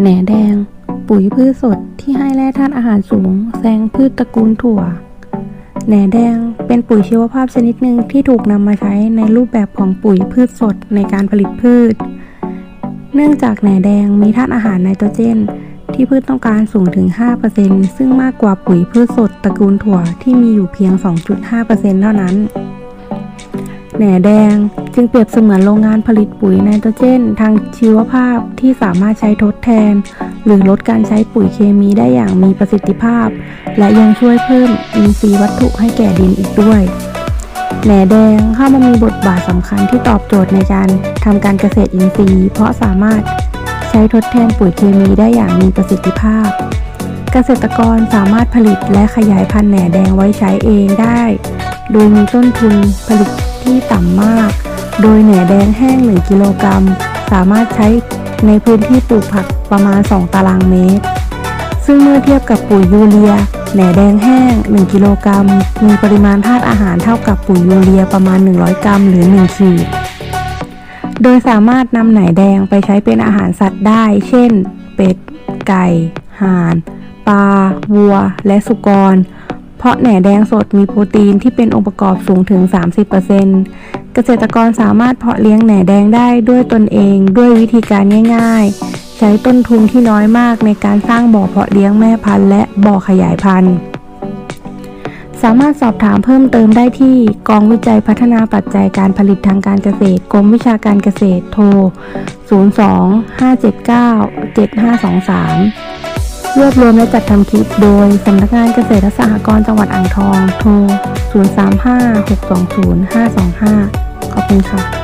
แหนแดง ปุ๋ยพืชสดที่ให้แร่ธาตุอาหารสูงแซงพืชตระกูลถั่ว แหนแดงเป็นปุ๋ยชีวภาพชนิดหนึ่งที่ถูกนำมาใช้ในรูปแบบของปุ๋ยพืชสดในการผลิตพืช เนื่องจากแหนแดงมีธาตุอาหารไนโตรเจน ที่พืชต้องการสูงถึง 5%ซึ่งมากกว่าปุ๋ยพืชสดตระกูลถั่วที่มีอยู่เพียง 2.5%เท่านั้น แหน่แดงจึงเปรียบเสมือนโรงงานผลิตปุ๋ยไนโตรเจน ทางชีวภาพที่สามารถใช้ทดแทน หรือลดการใช้ปุ๋ยเคมีได้อย่างมีประสิทธิภาพ และยังช่วยเพิ่มอินทรีย์วัตถุให้แก่ดินอีกด้วย แหน่แดงเข้ามามีบทบาทสำคัญที่ตอบโจทย์ในการทำการเกษตรอินทรีย์ เพราะสามารถใช้ทดแทนปุ๋ยเคมีได้อย่างมีประสิทธิภาพ เกษตรกรสามารถผลิตและขยายพันธุ์แหน่แดงไว้ใช้เองได้ โดยมีต้นทุนผลิต ที่ต่ำมาก โดยแหน่แดงแห้ง 1 กิโลกรัม สามารถใช้ในพื้นที่ปลูกผักประมาณ 2 ตารางเมตร ซึ่งเมื่อเทียบกับปุ๋ยยูเรียแหน่แดงแห้ง 1 กิโลกรัม มีปริมาณธาตุอาหารเท่ากับปุ๋ยยูเรียประมาณ 100 กรัม หรือ 1 ขีด โดยสามารถนำไหนแดงไปใช้เป็นอาหารสัตว์ได้ เช่น เป็ด ไก่ ห่าน ปลา วัว และสุกร ราะแหน่แดงสดมีโปรตีนที่เป็นองค์ประกอบสูงถึง 30%เกษตรกรสามารถเพาะเลี้ยงแหน่แดงได้ด้วยตนเองด้วยวิธีการง่าย ๆ ใช้ต้นทุนที่น้อยมากในการสร้างบ่อเพาะเลี้ยงแม่พันธุ์และบ่อขยายพันธุ์ สามารถสอบถามเพิ่มเติมได้ที่กองวิจัยพัฒนาปัจจัยการผลิตทางการเกษตรกรมวิชาการเกษตรโทร 02-579-7523 รวบรวมและจัดทำคลิปโดยสำนักงานเกษตรและสหกรณ์จังหวัดอ่างทอง โทร 035-620-525 ขอบคุณค่ะ